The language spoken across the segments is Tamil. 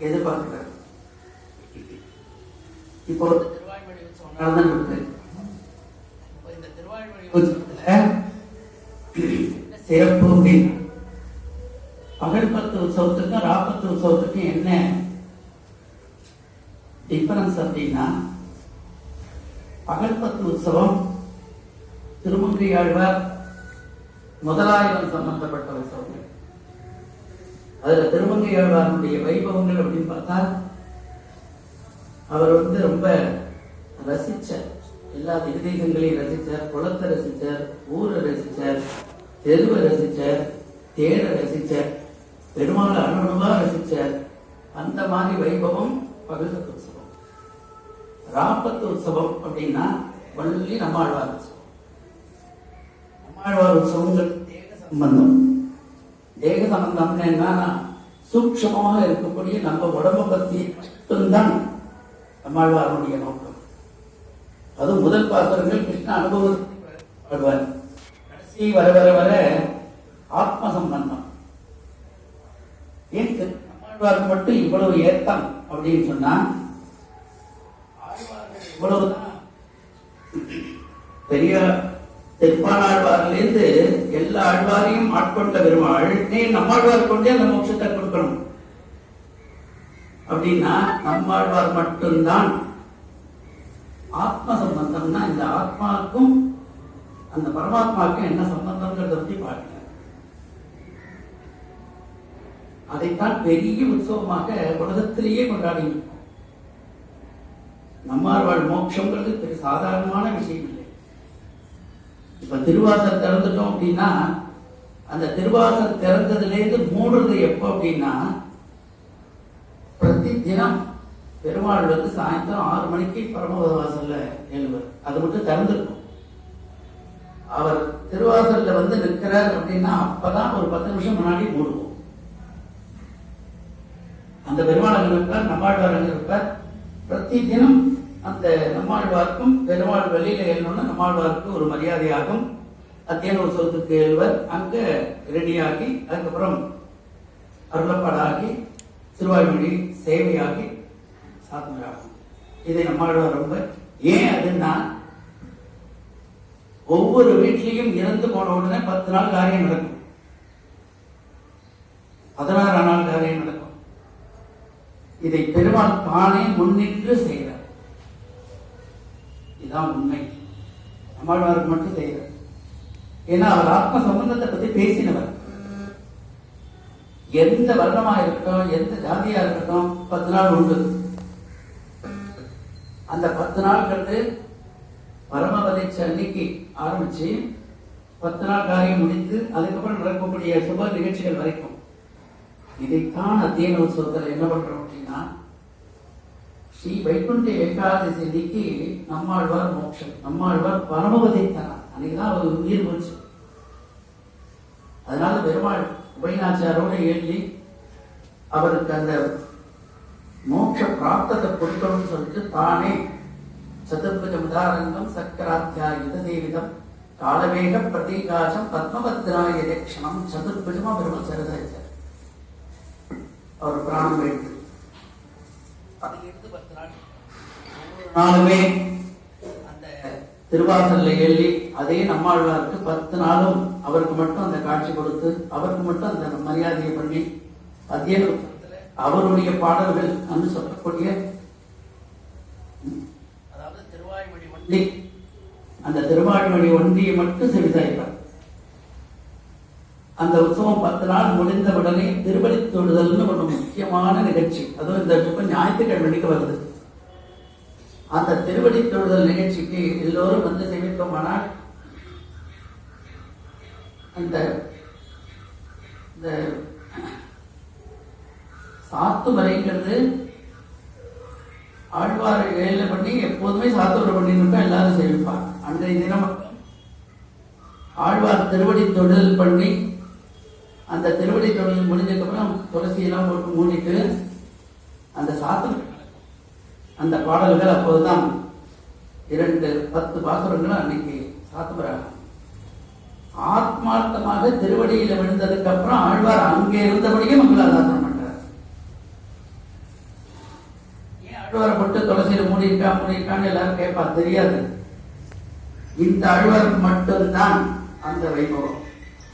எதிர்பார்க்கிறார். இப்போ உற்சவம் சிறப்பு அப்படின்னு பகல்பத்து உற்சவத்துக்கும் ராப்பத்து உற்சவத்துக்கும் என்ன டிஃபரன்ஸ் அப்படின்னா பகல்பத்து உற்சவம் திருமங்கை ஆழ்வார் முதலாயிரம் சம்பந்தப்பட்ட உற்சவங்கள். அதுல திருமங்கையாழ்வாருடைய வைபவங்கள் அப்படின்னு பார்த்தா அவர் வந்து ரொம்ப ரசிச்சார். எல்லா விதேகங்களையும் ரசிச்சார் குளத்தை ரசிச்சார் ஊரை ரசிச்சார் தெருவை ரசிச்சார் தேரை ரசிச்சார் பெருமாள் அணுவா ரசிச்சார். அந்த மாதிரி வைபவம் பகல்பத்து உற்சவம். ராப்பத்து உற்சவம் அப்படின்னா வள்ளி நம்மாழ்வார் உற்சவம். நம்மாழ்வார் உற்சவங்கள் தேக சம்பந்தம். தேக சம்பந்தம்னு என்னன்னா சூக்ஷமாக இருக்கக்கூடிய நம்ம உடம்ப பத்தி மட்டும்தான் நம்மாழ்வாருடைய நோக்கம். அது முதல் பாத்திரங்கள் கிருஷ்ண அனுபவப்படுவார். கடைசி வர வர வர ஆத்ம சம்பந்தம். ஏன் நம்மாழ்வாருக்கு மட்டும் இவ்வளவு ஏத்தம் அப்படின்னு சொன்னா இவ்வளவுதான் பெரிய திருப்பானாழ்வாரிலிருந்து எல்லா ஆழ்வாரையும் ஆட்கொண்ட பெருமாள் நீ நம்மாழ்வார் கொண்டே அந்த மோட்சத்தை கொடுக்கணும். அப்படின்னா நம்மாழ்வார் மட்டும்தான் ஆத்ம சம்பந்தம்னா இந்த ஆத்மாக்கும் அந்த பரமாத்மாவுக்கும் என்ன சம்பந்தம்ங்கிறத பத்தி பாருங்க. அதைத்தான் பெரிய உற்சவமாக உலகத்திலேயே கொண்டாடி நம்மாழ்வாழ் மோட்சங்கிறது பெரிய சாதாரணமான விஷயம் இல்லை இப்ப திருவாசல் திறந்துட்டோம் அப்படின்னா அந்த திருவாசல் திறந்ததுலேருந்து மூடுறது எப்போ அப்படின்னா பிரதி தினம் பெருமாள் வந்து சாயந்தரம் ஆறு மணிக்கு பரமபத வாசல்ல எழுவர். அது மட்டும் திறந்துருக்கும். அவர் திருவாசல்ல வந்து நிற்கிறார் அப்படின்னா அப்பதான் ஒரு பத்து நிமிஷம் முன்னாடி மூடுவோம். அந்த பெருமாள் அங்க இருப்பார் நம்மாழ்வார் அங்க இருப்பார். பிரதி தினம் அந்த நம்மாழ்வார்க்கும் பெருமாள் வெளியில எழுந்தோம்னா நம்மாழ்வார்க்கு ஒரு மரியாதையாகும். அத்தியான உற்சவத்துக்கு எழுவர். அங்க ரெடியாகி அதுக்கப்புறம் அருளப்பாடாகி திருவாய்மொழி சேவையாகி சாத்தனராகும். இதை நம்மாழ்வார் ரொம்ப. ஏன் அதுன்னா ஒவ்வொரு வீட்லையும் இறந்து போன உடனே பத்து நாள் காரியம் நடக்கும். பதினாறாம் நாள் காரியம் நடக்கும். இதை பெருமாள் தானே முன்னின்று செய்ய இதுதான் உண்மை. நம்மாழ்வாருக்கு மட்டும் செய்கிறார் ஏன்னா அவர் ஆத்ம சம்பந்தத்தை பத்தி பேசினவர். எந்த வர்ணமா இருக்கட்டும் எந்த ஜாதியா இருக்கட்டும் பத்து நாள் உண்டு. அந்த பத்து நாள்ங்கிறது பரமபதிச்ச அன்னைக்கு ஆரம்பிச்சு பத்து நாள் காரியம் முடித்து அதுக்கப்புறம் நடக்கக்கூடிய சுப நிகழ்ச்சிகள் வரைக்கும். இதைத்தான் அத்தியன உற்சவத்தில் என்ன பண்றோம்? அப்படின்னா ஸ்ரீ வைகுண்ட ஏகாதசி அன்னைக்கு நம்மாழ்வார் மோட்சம் நம்மாழ்வார் பரமபதித்தார் அன்னைக்குதான் அவர் உயிர் போச்சு அதனால பெருமாள் உபயநாச்சாரோட எழுதி அவருக்கு அந்த மோட்ச பிராப்தத்தை கொடுக்கணும்னு சொல்லிட்டு தானே சதுர்புஜ உதாரங்கம் சக்கராத்தியாயுத தேவிதம் காலவேக பிரதீகாசம் பத்மபத்ராய தட்சணம் சதுர்புஜமா பெருமாள் சரிதாச்சார் அவர் பிராணம் பத்து நாள் ஒவ்வொரு நாளுமே அந்த திருவாசல்ல எழுதி அதே நம்மாழ்வாருக்கு பத்து நாளும் அவருக்கு மட்டும் அந்த காட்சி கொடுத்து அவருக்கு மட்டும் அந்த மரியாதையை பண்ணி அதே அவருடைய பாடல்கள் அன்று சொல்லக்கூடிய அதாவது திருவாய்மொழி ஒண்டி. அந்த திருவாய்மொழி ஒன்றியை மட்டும் செவிதாய்ப்பார் அந்த உற்சவம் பத்து நாள் முடிந்த உடனே திருவடி தொழுதல்னு ஒரு முக்கியமான நிகழ்ச்சி. அதுவும் இந்த ஞாயிற்றுக்கிழமைக்கு வருது. அந்த திருவடி தொழுதல் நிகழ்ச்சிக்கு எல்லோரும் வந்து சேமிப்போமானால் அந்த இந்த சாத்து சாத்துமறைங்கிறது ஆழ்வார் ஏழில் பண்ணி எப்போதுமே சாத்துவரை பண்ணிட்டு எல்லாரும் சேமிப்பார் அன்றைய தினம் ஆழ்வார் திருவடி தொழில் பண்ணி அந்த திருவடி தொழில் முடிஞ்சதுக்கப்புறம் துளசியெல்லாம் போட்டு மூடிட்டு அந்த சாத்து அந்த பாடல்கள் அப்போதுதான் இரண்டு பத்து பாசுரங்களும் அன்னைக்கு சாத்துவராகும் ஆத்மார்த்தமாக திருவடியில விழுந்ததுக்கு அப்புறம் ஆழ்வார் அங்கே இருந்தபடியே மங்களாதாசனம் பண்றார். ஆழ்வாரை மட்டும் துளசியில மூடி இருக்கா இருக்கான்னு எல்லாரும் கேட்பா தெரியாது. இந்த ஆழ்வாருக்கு மட்டும்தான் அந்த வைபவம்.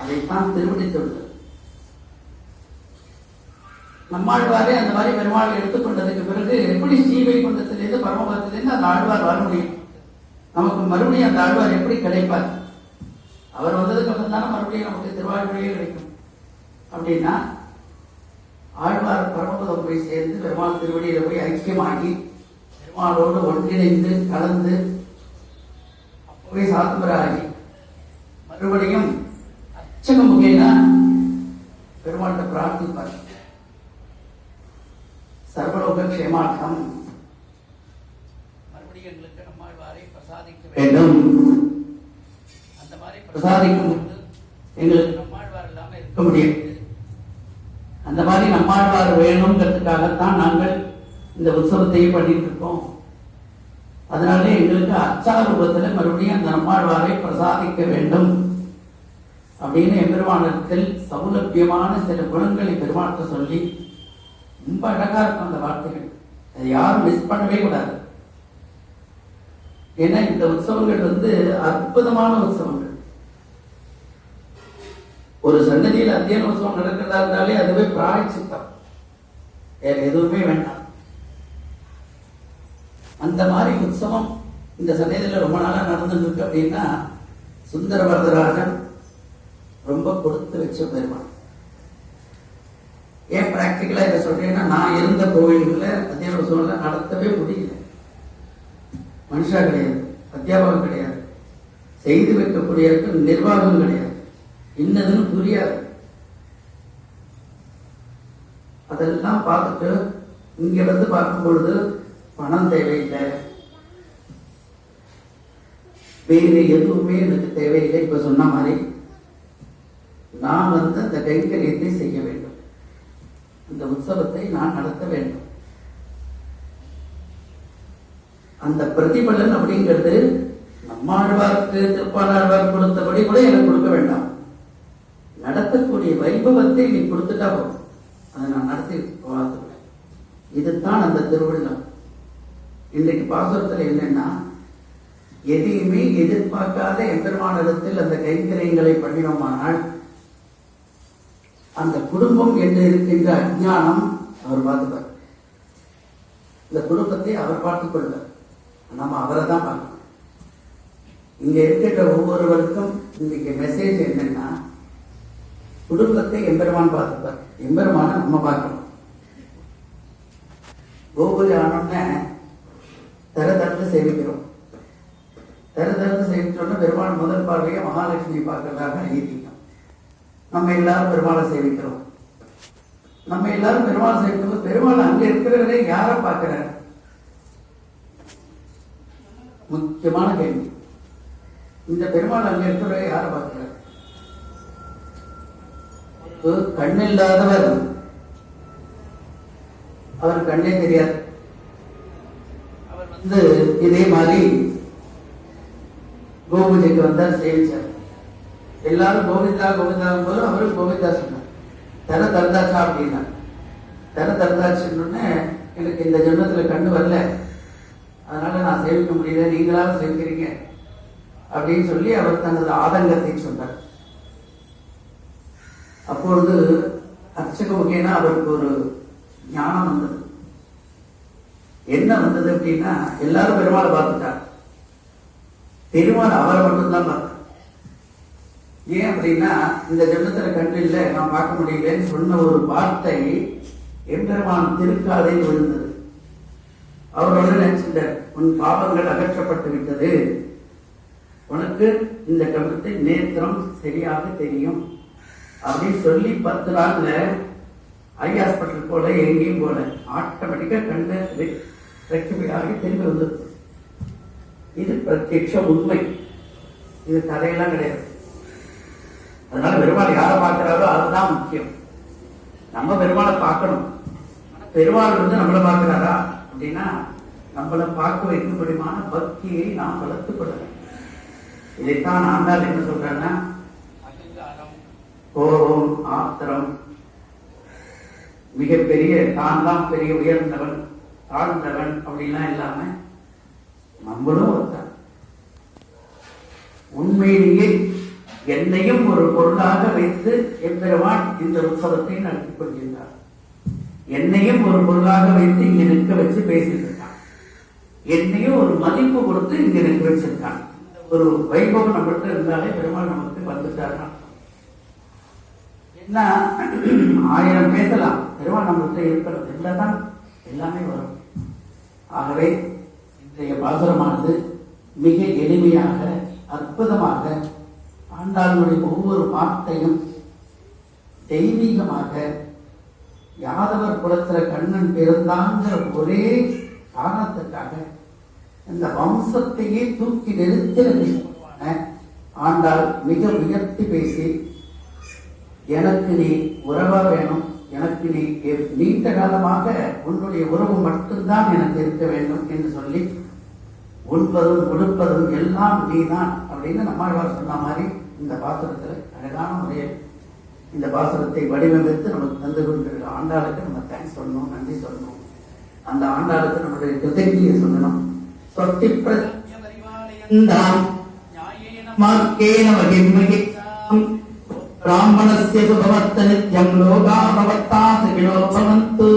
அதைத்தான் திருவடி சொல்றது நம்மாழ்வாரே அந்த மாதிரி பெருமாள் எடுத்துக்கொண்டதுக்கு பிறகு எப்படி ஸ்ரீவைகுண்டத்திலிருந்து பரமபதத்திலிருந்து அந்த ஆழ்வார் வர முடியும்? நமக்கு மறுபடியும் அந்த ஆழ்வார் எப்படி கிடைப்பார்? அவர் வந்ததுக்கு அப்புறம் தானே மறுபடியும் நமக்கு திருவாழ்மொழியே கிடைக்கும். அப்படின்னா ஆழ்வார் பரமபதம் போய் சேர்ந்து பெருமாள் திருவடியில போய் ஐக்கியமாகி பெருமாளோடு ஒன்றிணைந்து கலந்து அப்பவே சாத்துமராகி மறுபடியும் அச்சகம் முகைனா பெருமாள்கிட்ட பிரார்த்திப்பார். சர்வலோக க்ஷேமார்த்தம் வேண்டும். அந்த மாதிரி பிரசாதிக்கும் எங்களுக்கு இருக்க முடியாது. அந்த மாதிரி நம்மாழ்வார் வேணுங்கிறதுக்காகத்தான் நாங்கள் இந்த உற்சவத்தையே பண்ணிட்டு இருக்கோம் அதனால எங்களுக்கு அச்சா ரூபத்துல மறுபடியும் அந்த நம்மாழ்வாரை பிரசாதிக்க வேண்டும். அப்படின்னு எம்பெருமானத்தில் சௌலபியமான சில குணங்களை பெருமாட்ட சொல்லி ரொம்ப அழகா இருக்கும் அந்த வார்த்தைகள். அதை யாரும் மிஸ் பண்ணவே கூடாது. ஏன்னா இந்த உற்சவங்கள் வந்து அற்புதமான உற்சவங்கள். ஒரு சன்னதியில் அத்தியன உற்சவம் நடக்கிறதா இருந்தாலே அதுவே பிராயச்சித்தம். வேற எதுவுமே வேண்டாம். அந்த மாதிரி உற்சவம் இந்த சன்னதியில் ரொம்ப நாளாக நடந்துட்டு இருக்கு அப்படின்னா சுந்தரவரதராஜன் ரொம்ப கொடுத்து வச்ச பெருமாள். ஏன் பிராக்டிக்கலா இதை சொல்றேன்னா நான் இருந்த கோவில்களில் அத்தியாபக சூழ்நிலை நடத்தவே முடியல. மனுஷா கிடையாது அத்தியாபகம் கிடையாது. செய்து வைக்கக்கூடிய நிர்வாகம் கிடையாது. என்னதுன்னு புரியாது. அதெல்லாம் பார்த்துட்டு இங்க பார்க்கும் பொழுது பணம் தேவையில்லை. வேறு எதுவுமே எனக்கு தேவையில்லை இப்ப சொன்ன மாதிரி. நான் வந்து அந்த கைங்கரியத்தை செய்ய வேண்டும். அந்த உற்சவத்தை நான் நடத்த வேண்டும். அந்த பிரதிபலன் அப்படிங்கிறது நம்மாழ்வார்க்கு திருப்பாணாழ்வார் கொடுத்தபடி கூட எனக்கு கொடுக்க வேண்டாம். நடத்தக்கூடிய வைபவத்தை நீ கொடுத்துட்டா போதும். அதை நான் நடத்தி பார்த்துக்கிறேன். இதுதான் அந்த திருவிழா. இன்றைக்கு பாசுரத்தில் என்னன்னா எதையுமே எதிர்பார்க்காத எம்பெருமானிடத்தில் அந்த கைங்கரியங்களை பண்ணினோமானால் அந்த குடும்பம் என்று இருக்கின்ற அஜானம் அவர் பார்த்துப்பார். இந்த குடும்பத்தை அவர் பார்த்துக் கொள்வார். நம்ம அவரை தான் பார்க்கணும். இங்க இருக்கின்ற ஒவ்வொருவருக்கும் இன்னைக்கு மெசேஜ் என்னன்னா குடும்பத்தை எம்பெருமான் பார்த்துப்பார். எம்பெருமான நம்ம பார்க்கணும். கோபுரி ஆனோடனே தர தரத்து சேவிக்கிறோம் தர தரத்து சேவிச்சோன்னா பெருமான் முதல் பார்வையை மகாலட்சுமி பார்க்கறதாக ஐதீகம். நம்ம எல்லாரும் பெருமாளை சேவிக்கிறோம். நம்ம எல்லாரும் பெருமாள் சேவிக்கும் பெருமாள் அங்க இருக்கிறவரே யாரை பார்க்கிறார்? முக்கியமான கேள்வி. இந்த பெருமாள் அங்க இருக்கிறவரை யாரை பார்க்கிறார்? ஒரு கண்ணில்லாதவர் அவர் கண்ணே தெரியாது. அவர் வந்து இதே மாதிரி கோபூஜைக்கு வந்தார் சேவிச்சார். எல்லாரும் கோவிந்தா கோவிந்தா போதும் அவரும் கோவிந்தா சொன்னார். தர தந்தாச்சா? அப்படின்னா தர தந்தாச்சுன்னு எனக்கு இந்த ஜென்மத்துல கண்ணு வரல. அதனால நான் சேவிக்க முடியல. நீங்களாவது சேவிக்கிறீங்க அப்படின்னு சொல்லி அவர் தனது ஆதங்கத்தை சொன்னார். அப்பொழுது அர்ச்சக முகேனா அவருக்கு ஒரு ஞானம் வந்தது. என்ன வந்தது அப்படின்னா எல்லாரும் பெருமாளை பார்த்துட்டார் பெருமாள் அவரை மட்டும்தான் பார்த்தார். ஏன் அப்படின்னா இந்த ஜென்மத்துல கண்ணில் நான் பார்க்க முடியலன்னு சொன்ன ஒரு வார்த்தை எம்பெருமான் திருக்காதையில் விழுந்தது. அவரோட நினைச்சிட்டார் உன் பாவங்கள் அகற்றப்பட்டு விட்டது. உனக்கு இந்த கருத்தை நேத்திரம் சரியாக தெரியும். அப்படின்னு சொல்லி பத்து நாள்ல ஐ ஹாஸ்பிட்டல் போல எங்கேயும் போல ஆட்டோமேட்டிக்கா கண்டு ரெக்டிஃபை ஆகி திரும்பி இது பிரத்யட்ச உண்மை. இது கதையெல்லாம் கிடையாது. அதனால பெருமாள் யாரை பார்க்கிறாரோ அதுதான் முக்கியம். நம்ம பெருமாளை பார்க்கணும். பெருமாள் வந்து நம்மளை பார்க்கிறாரா? அப்படின்னா நம்மளை பார்க்க வைக்கும்படியான பக்தியை நாம் வளர்த்துக் இதைத்தான் ஆண்டாள் என்ன சொல்றேன்னா கோபம் ஆத்திரம் மிகப்பெரிய தான் தான் பெரிய உயர்ந்தவன் தாழ்ந்தவன் அப்படின்லாம் இல்லாம நம்மளும் ஒருத்தன். உண்மையிலேயே என்னையும் ஒரு பொருளாக வைத்து எம்பெருமான் இந்த உற்சவத்தை நடத்தி கொள்கின்றார் என்னையும் ஒரு பொருளாக வைத்து இங்க நிற்க வச்சு பேசிட்டு இருக்கான் என்னையும் ஒரு மதிப்பு கொடுத்து இங்க நிற்க வச்சிருக்கான். ஒரு வைபவம் நம்மகிட்ட இருந்தாலே பெருமாள் நமக்கு வந்துட்டாருன்னா என்ன? ஆயிரம் பேசலாம். பெருமாள் நம்மகிட்ட இருக்கிறது. இல்லைதான் எல்லாமே வரும். ஆகவே இன்றைய பாசுரமானது மிக எளிமையாக அற்புதமாக ஆண்டாளுடைய ஒவ்வொரு வார்த்தையும் தெய்வீகமாக யாதவர் குலத்துல கண்ணன் பிறந்தாங்கிற ஒரே காரணத்துக்காக இந்த வம்சத்தையே தூக்கி நிறுத்தின ஆண்டாள் மிக உயர்த்தி பேசி எனக்கு நீ உறவா வேணும் எனக்கு நீ நீண்ட காலமாக உன்னுடைய உறவு மட்டும்தான் எனக்கு இருக்க வேண்டும் என்று சொல்லி உண்பதும் உடுப்பதும் எல்லாம் நீதான் அப்படின்னு நம்மாழ்வார் சொன்ன மாதிரி இந்த பாசுரத்துல அழகான முறையில் இந்த பாசுரத்தை வடிவமைத்து நமக்கு தந்து கொண்டிருக்கிற ஆண்டாளுக்கு நம்ம தேங்க்ஸ் சொல்லணும் நன்றி சொல்லணும். அந்த ஆண்டாளுக்கு நம்முடைய கிருதஜியை சொல்லணும். சொத்தி மார்க்கேன பிராமணஸ்ய சுபவர்த்த நித்யம் லோகா பவத்தா சகிலோ பவந்து